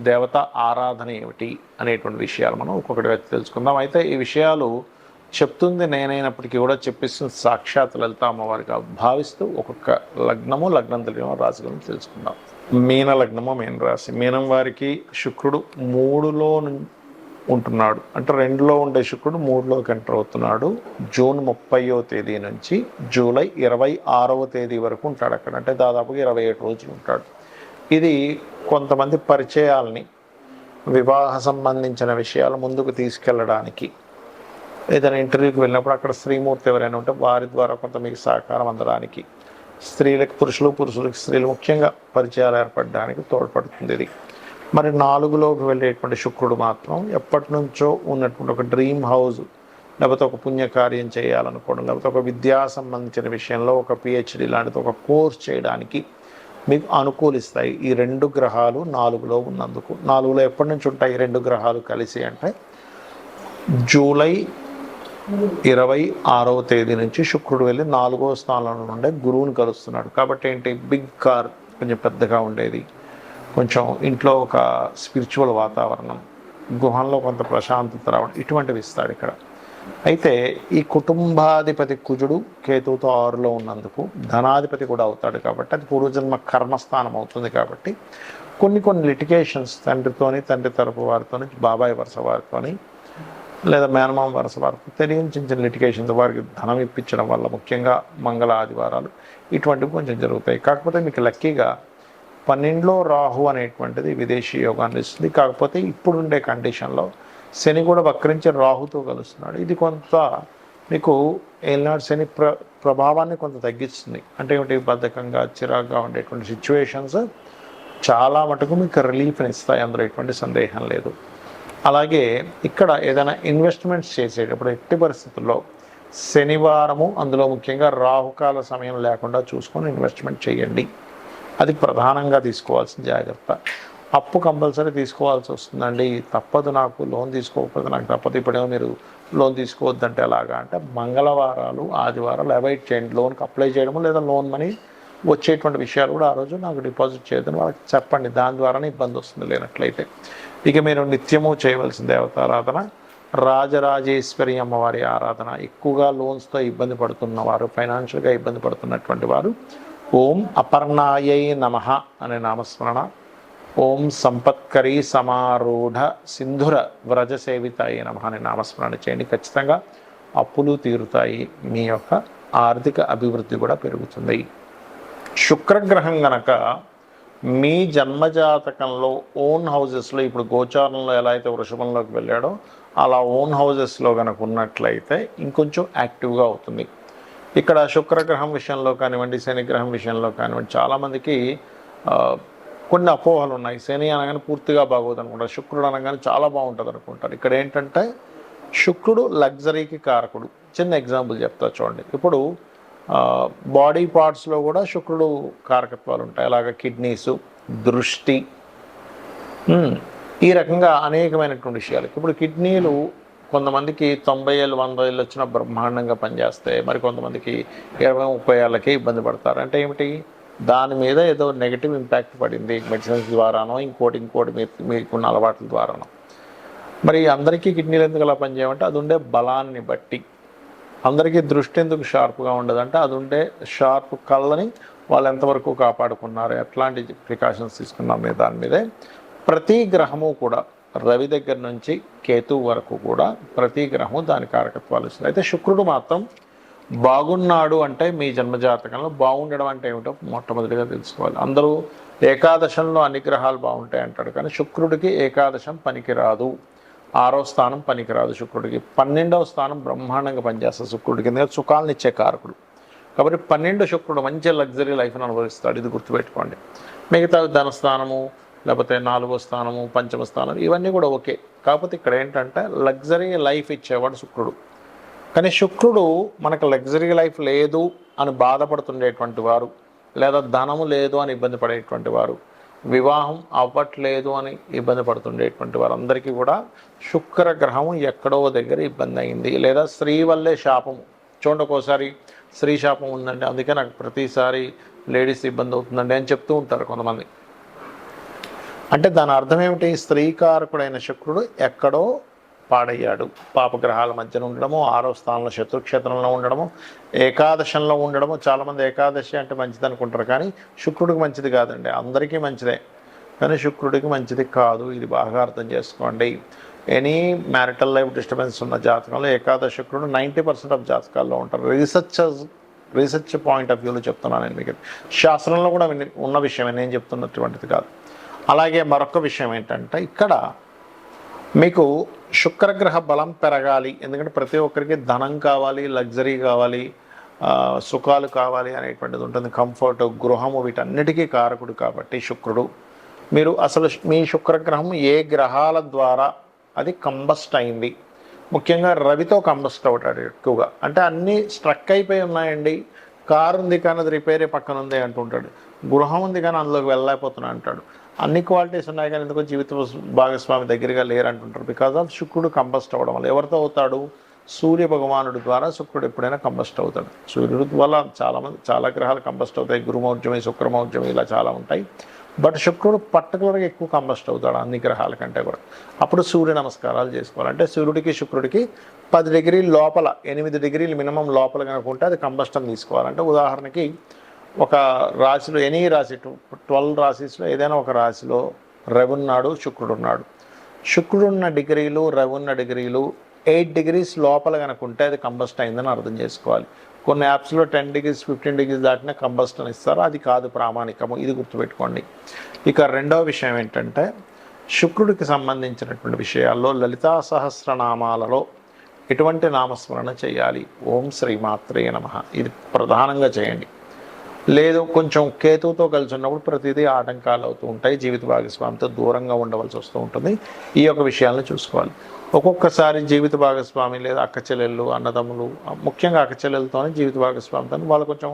దేవత ఆరాధన ఏమిటి అనేటువంటి విషయాలు మనం ఒక్కొక్కటి తెలుసుకుందాం. అయితే ఈ విషయాలు చెప్తుంది నేనైనప్పటికీ కూడా చెప్పిస్తున్న సాక్షాత్ లలిత అమ్మవారిగా భావిస్తూ ఒక్కొక్క లగ్నము లగ్నం తెలియని రాశి తెలుసుకుందాం. మీన లగ్నము మీన రాశి. మీనం వారికి శుక్రుడు మూడులో ఉంటున్నాడు. అంటే రెండులో ఉండే శుక్రుడు మూడులోకి ఎంటర్ అవుతున్నాడు. జూన్ ముప్పయో తేదీ నుంచి జూలై ఇరవై ఆరవ తేదీ వరకు ఉంటాడు అక్కడ. అంటే దాదాపుగా ఇరవై ఏడు రోజులు ఉంటాడు. ఇది కొంతమంది పరిచయాల్ని వివాహ సంబంధించిన విషయాలు ముందుకు తీసుకెళ్ళడానికి. ఏదైనా ఇంటర్వ్యూకి వెళ్ళినప్పుడు అక్కడ స్త్రీమూర్తి ఎవరైనా ఉంటే వారి ద్వారా కొంత మీకు సహకారం అందడానికి. స్త్రీలకు పురుషులు పురుషులకు స్త్రీలు ముఖ్యంగా పరిచయాలు ఏర్పడడానికి తోడ్పడుతుంది ఇది. మరి నాలుగులోకి వెళ్ళేటువంటి శుక్రుడు మాత్రం ఎప్పటి నుంచో ఉన్నటువంటి ఒక డ్రీమ్ హౌస్ లేకపోతే ఒక పుణ్యకార్యం చేయాలనుకోవడం లేకపోతే ఒక విద్యా సంబంధించిన విషయంలో ఒక పిహెచ్డి లాంటిది ఒక కోర్స్ చేయడానికి మీకు అనుకూలిస్తాయి. ఈ రెండు గ్రహాలు నాలుగులో ఉన్నందుకు. నాలుగులో ఎప్పటి నుంచి ఉంటాయి? ఈ రెండు గ్రహాలు కలిసి అంటే జూలై ఇరవై ఆరవ తేదీ నుంచి శుక్రుడు వెళ్ళి నాలుగో స్థానంలో ఉండే గురువుని కలుస్తున్నాడు. కాబట్టి ఏంటి? బిగ్ కార్ కొంచెం పెద్దగా ఉండేది. కొంచెం ఇంట్లో ఒక స్పిరిచువల్ వాతావరణం. గుహంలో కొంత ప్రశాంతత రావడం. ఇటువంటివి ఇస్తాడు ఇక్కడ. అయితే ఈ కుటుంబాధిపతి కుజుడు కేతువుతో ఆరులో ఉన్నందుకు ధనాధిపతి కూడా అవుతాడు కాబట్టి అది పూర్వజన్మ కర్మస్థానం అవుతుంది కాబట్టి కొన్ని కొన్ని లిటికేషన్స్ తండ్రితోని తండ్రి తరపు వారితోని బాబాయ్ వరుస వారితోని లేదా మేనమామ వరుస వారికి తెలియని చిన్న చిన్న లిటికేషన్స్ వారికి ధనం ఇప్పించడం వల్ల ముఖ్యంగా మంగళ ఆదివారాలు ఇటువంటివి కొంచెం జరుగుతాయి. కాకపోతే మీకు లక్కీగా పన్నెండులో రాహు అనేటువంటిది విదేశీ యోగాన్ని ఇస్తుంది. కాకపోతే ఇప్పుడుండే కండిషన్లో శని కూడా వక్రించి రాహుతో కలుస్తున్నాడు. ఇది కొంత మీకు ఏనాడు శని ప్ర ప్రభావాన్ని కొంత తగ్గిస్తుంది. అంటే ఏమిటి? బద్ధకంగా చిరాగ్గా ఉండేటువంటి సిచ్యువేషన్స్ చాలా మటుకు మీకు రిలీఫ్ని ఇస్తాయి. అందులో ఎటువంటి సందేహం లేదు. అలాగే ఇక్కడ ఏదైనా ఇన్వెస్ట్మెంట్స్ చేసేటప్పుడు ఎట్టి పరిస్థితుల్లో శనివారము అందులో ముఖ్యంగా రాహుకాల సమయం లేకుండా చూసుకొని ఇన్వెస్ట్మెంట్ చేయండి. అది ప్రధానంగా తీసుకోవాల్సిన జాగ్రత్త. అప్పు కంపల్సరీ తీసుకోవాల్సి వస్తుందండి. తప్పదు నాకు లోన్ తీసుకోకపోతే నాకు తప్పదు. ఇప్పుడేమో మీరు లోన్ తీసుకోవద్దంటే ఎలాగా అంటే మంగళవారాలు ఆదివారాలు అవాయిడ్ చేయండి. లోన్కి అప్లై చేయడము లేదా లోన్ మనీ వచ్చేటువంటి విషయాలు కూడా ఆ రోజు నాకు డిపాజిట్ చేయొద్దని వాళ్ళకి చెప్పండి. దాని ద్వారానే ఇబ్బంది వస్తుంది లేనట్లయితే. ఇక మీరు నిత్యము చేయవలసిన దేవతారాధన రాజరాజేశ్వరి అమ్మవారి ఆరాధన. ఎక్కువగా లోన్స్తో ఇబ్బంది పడుతున్న వారు ఫైనాన్షియల్గా ఇబ్బంది పడుతున్నటువంటి వారు ఓం అపర్ణాయై నమ అనే నామస్మరణ. ఓం సంపత్కరీ సమారూఢ సింధుర వ్రజ సేవితాయి నమ నామస్మరణ చేయండి. ఖచ్చితంగా అప్పులు తీరుతాయి. మీ యొక్క ఆర్థిక అభివృద్ధి కూడా పెరుగుతుంది. శుక్రగ్రహం గనక మీ జన్మజాతకంలో ఓన్ హౌజెస్లో ఇప్పుడు గోచారంలో ఎలా అయితే వృషభంలోకి వెళ్ళాడో అలా ఓన్ హౌజెస్లో కనుక ఉన్నట్లయితే ఇంకొంచెం యాక్టివ్గా అవుతుంది. ఇక్కడ శుక్రగ్రహం విషయంలో కానివ్వండి శనిగ్రహం విషయంలో కానివ్వండి చాలామందికి కొన్ని అపోహలు ఉన్నాయి. శని అనగానే పూర్తిగా బాగోదు అనుకుంటారు. శుక్రుడు అనగానే చాలా బాగుంటుంది అనుకుంటారు. ఇక్కడ ఏంటంటే శుక్రుడు లగ్జరీకి కారకుడు. చిన్న ఎగ్జాంపుల్ చెప్తా చూడండి. ఇప్పుడు బాడీ పార్ట్స్లో కూడా శుక్రుడు కారకత్వాలు ఉంటాయి. అలాగ కిడ్నీసు దృష్టి ఈ రకంగా అనేకమైనటువంటి విషయాలు. ఇప్పుడు కిడ్నీలు కొంతమందికి తొంభై ఏళ్ళు వంద ఏళ్ళు వచ్చిన బ్రహ్మాండంగా పనిచేస్తాయి మరి కొంతమందికి ఇరవై ముప్పై ఏళ్ళకే ఇబ్బంది పడతారు. అంటే ఏమిటి? దాని మీద ఏదో నెగిటివ్ ఇంపాక్ట్ పడింది మెడిసిన్స్ ద్వారానో ఇంకోటి ఇంకోటి మీ మీకున్న అలవాట్ల ద్వారానో. మరి అందరికీ కిడ్నీలు ఎందుకు అలా పనిచేయమంటే అది ఉండే బలాన్ని బట్టి. అందరికీ దృష్టి ఎందుకు షార్ప్గా ఉండదంటే అది ఉండే షార్ప్ కళ్ళని వాళ్ళు ఎంతవరకు కాపాడుకున్నారు ఎట్లాంటి ప్రికాషన్స్ తీసుకున్నారు దాని మీదే. ప్రతి గ్రహము కూడా రవి దగ్గర నుంచి కేతు వరకు కూడా ప్రతి గ్రహము దాని కారకత్వాలు ఇస్తుంది. అయితే శుక్రుడు మాత్రం బాగున్నాడు అంటే మీ జన్మజాతకంలో బాగుండడం అంటే ఏమిటో మొట్టమొదటిగా తెలుసుకోవాలి. అందరూ ఏకాదశంలో అన్ని గ్రహాలు బాగుంటాయి అంటాడు కానీ శుక్రుడికి ఏకాదశం పనికిరాదు. ఆరో స్థానం పనికిరాదు శుక్రుడికి. పన్నెండవ స్థానం బ్రహ్మాండంగా పనిచేస్తుంది శుక్రుడికి. ఎందుకంటే సుఖాలను ఇచ్చే కారకుడు. కాబట్టి పన్నెండు శుక్రుడు మంచి లగ్జరీ లైఫ్ని అనుభవిస్తాడు. ఇది గుర్తుపెట్టుకోండి. మిగతా ధనస్థానము లేకపోతే నాలుగో స్థానము పంచమ స్థానం ఇవన్నీ కూడా ఓకే. కాకపోతే ఇక్కడ ఏంటంటే లగ్జరీ లైఫ్ ఇచ్చేవాడు శుక్రుడు. కానీ శుక్రుడు మనకు లగ్జరీ లైఫ్ లేదు అని బాధపడుతుండేటువంటి వారు లేదా ధనము లేదు అని ఇబ్బంది పడేటువంటి వారు వివాహం అవ్వట్లేదు అని ఇబ్బంది పడుతుండేటువంటి వారందరికీ కూడా శుక్ర గ్రహం ఎక్కడో దగ్గర ఇబ్బంది అయింది. లేదా స్త్రీ వల్లే శాపము. చూడండి ఒక్కోసారి స్త్రీ శాపం ఉందండి అందుకే నాకు ప్రతిసారి లేడీస్ ఇబ్బంది అవుతుందండి అని చెప్తూ ఉంటారు కొంతమంది. అంటే దాని అర్థం ఏమిటి? స్త్రీకారకుడైన శుక్రుడు ఎక్కడో పాడయ్యాడు. పాపగ్రహాల మధ్యన ఉండడము ఆరో స్థానంలో శత్రుక్షేత్రంలో ఉండడము ఏకాదశంలో ఉండడము. చాలామంది ఏకాదశి అంటే మంచిది అనుకుంటారు కానీ శుక్రుడికి మంచిది కాదండి. అందరికీ మంచిదే. కానీ శుక్రుడికి మంచిది కాదు. ఇది బాగా అర్థం చేసుకోండి. ఎనీ మ్యారిటల్ లైఫ్ డిస్టర్బెన్స్ ఉన్న జాతకంలో ఏకాదశ శుక్రుడు నైంటీ పర్సెంట్ ఆఫ్ జాతకాల్లో ఉంటారు. రీసెర్చ్ రీసెర్చ్ పాయింట్ ఆఫ్ వ్యూలో చెప్తున్నాను నేను మీకు. శాస్త్రంలో కూడా ఉన్న విషయమే. నేను చెప్తున్నటువంటిది కాదు. అలాగే మరొక విషయం ఏంటంటే ఇక్కడ మీకు శుక్రగ్రహ బలం పెరగాలి. ఎందుకంటే ప్రతి ఒక్కరికి ధనం కావాలి లగ్జరీ కావాలి సుఖాలు కావాలి అనేటువంటిది ఉంటుంది. కంఫర్ట్ గృహము వీటన్నిటికీ కారకుడు కాబట్టి శుక్రుడు. మీరు అసలు మీ శుక్రగ్రహం ఏ గ్రహాల ద్వారా అది కంబస్ట్ అయింది? ముఖ్యంగా రవితో కంబస్ట్ అవుతాడు ఎక్కువగా. అంటే అన్నీ స్ట్రక్ అయిపోయి ఉన్నాయండి. కారు ఉంది కానీ అది రిపేరే పక్కన ఉంది అంటుంటాడు. గృహం ఉంది కానీ అందులోకి వెళ్ళలేకపోతున్నా అంటాడు. అన్ని క్వాలిటీస్ ఉన్నాయి కానీ ఎందుకో జీవిత భాగస్వామి దగ్గరగా లేరంటుంటారు. బికాజ్ ఆఫ్ శుక్రుడు కంబస్ట్ అవ్వడం వల్ల ఎవరితో అవుతాడు? సూర్య భగవానుడి ద్వారా శుక్రుడు ఎప్పుడైనా కంబస్ట్ అవుతాడు. సూర్యుడు వల్ల చాలామంది చాలా గ్రహాలు కంబస్ట్ అవుతాయి. గురుమౌర్జమి శుక్రమౌర్జమి ఇలా చాలా ఉంటాయి. బట్ శుక్రుడు పర్టికులర్గా ఎక్కువ కంబస్ట్ అవుతాడు అన్ని గ్రహాల కంటే కూడా. అప్పుడు సూర్య నమస్కారాలు చేసుకోవాలంటే సూర్యుడికి శుక్రుడికి పది డిగ్రీల లోపల ఎనిమిది డిగ్రీలు మినిమం లోపల కనుక ఉంటే అది కంబస్టం తీసుకోవాలంటే ఉదాహరణకి ఒక రాశిలో ఎనీ రాశి ట్వెల్వ్ రాశిస్లో ఏదైనా ఒక రాశిలో రవి ఉన్నాడు శుక్రుడు ఉన్నాడు. శుక్రుడు ఉన్న డిగ్రీలు రవి ఉన్న డిగ్రీలు ఎయిట్ డిగ్రీస్ లోపల కనుక ఉంటే అది కంబస్ట్ అయిందని అర్థం చేసుకోవాలి. కొన్ని యాప్స్లో టెన్ డిగ్రీస్ ఫిఫ్టీన్ డిగ్రీస్ దాటినా కంబస్ట్ అని ఇస్తారు. అది కాదు ప్రామాణికము. ఇది గుర్తుపెట్టుకోండి. ఇక రెండవ విషయం ఏంటంటే శుక్రుడికి సంబంధించినటువంటి విషయాల్లో లలితా సహస్రనామాలలో ఎటువంటి నామస్మరణ చేయాలి? ఓం శ్రీమాత్రే నమ. ఇది ప్రధానంగా చేయండి. లేదు కొంచెం కేతువుతో కలిసి ఉన్నప్పుడు ప్రతిదీ ఆటంకాలు అవుతూ ఉంటాయి. జీవిత భాగస్వామితో దూరంగా ఉండవలసి వస్తూ ఉంటుంది. ఈ యొక్క విషయాలను చూసుకోవాలి. ఒక్కొక్కసారి జీవిత భాగస్వామి లేదా అక్క చెల్లెళ్ళు అన్నదమ్ములు ముఖ్యంగా అక్క చెల్లెలతోనే జీవిత భాగస్వామితో వాళ్ళు కొంచెం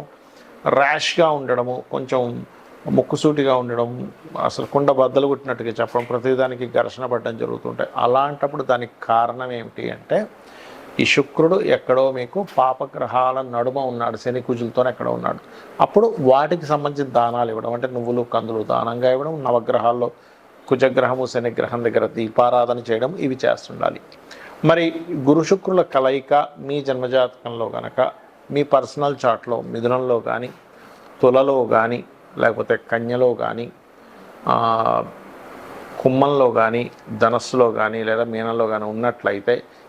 ర్యాష్గా ఉండడము కొంచెం ముక్కుసూటిగా ఉండడం అసలు కుండ బద్దలు కొట్టినట్టుగా చెప్పడం ప్రతిదానికి ఘర్షణ పడడం జరుగుతుంటాయి అలాంటప్పుడు దానికి కారణం ఏమిటి అంటే ఈ శుక్రుడు ఎక్కడో మీకు పాపగ్రహాల నడుమ ఉన్నాడు శని కుజులతో ఎక్కడో ఉన్నాడు. అప్పుడు వాటికి సంబంధించిన దానాలు ఇవ్వడం అంటే నువ్వులు కందులు దానంగా ఇవ్వడం నవగ్రహాల్లో కుజగ్రహము శనిగ్రహం దగ్గర దీపారాధన చేయడం ఇవి చేస్తుండాలి. మరి గురు శుక్రుల కలయిక మీ జన్మజాతకంలో గనక మీ పర్సనల్ చాట్లో మిథునంలో కానీ తులలో కానీ లేకపోతే కన్యలో కానీ కుంభంలో కానీ ధనస్సులో కానీ లేదా మీనంలో కానీ ఉన్నట్లయితే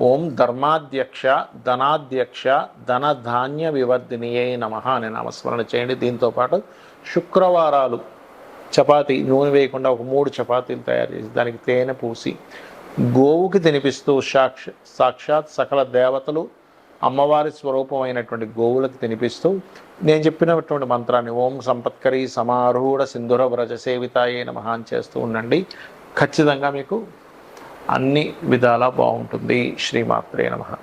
ఓం ధర్మాధ్యక్ష ధనాధ్యక్ష ధన ధాన్య వివర్ధినియే నమ అని నామస్మరణ చేయండి. దీంతో పాటు శుక్రవారాలు చపాతీ నూనె వేయకుండా ఒక మూడు చపాతీలు తయారు చేసి దానికి తేనె పూసి గోవుకి తినిపిస్తూ సాక్ష సాక్షాత్ సకల దేవతలు అమ్మవారి స్వరూపమైనటువంటి గోవులకు తినిపిస్తూ నేను చెప్పినటువంటి మంత్రాన్ని ఓం సంపత్కరి సమారూఢ సింధుర వ్రజ సేవితాయే చేస్తూ ఉండండి. ఖచ్చితంగా మీకు అన్ని విధాలా బాగుంటుంది. శ్రీమాత్రే నమః.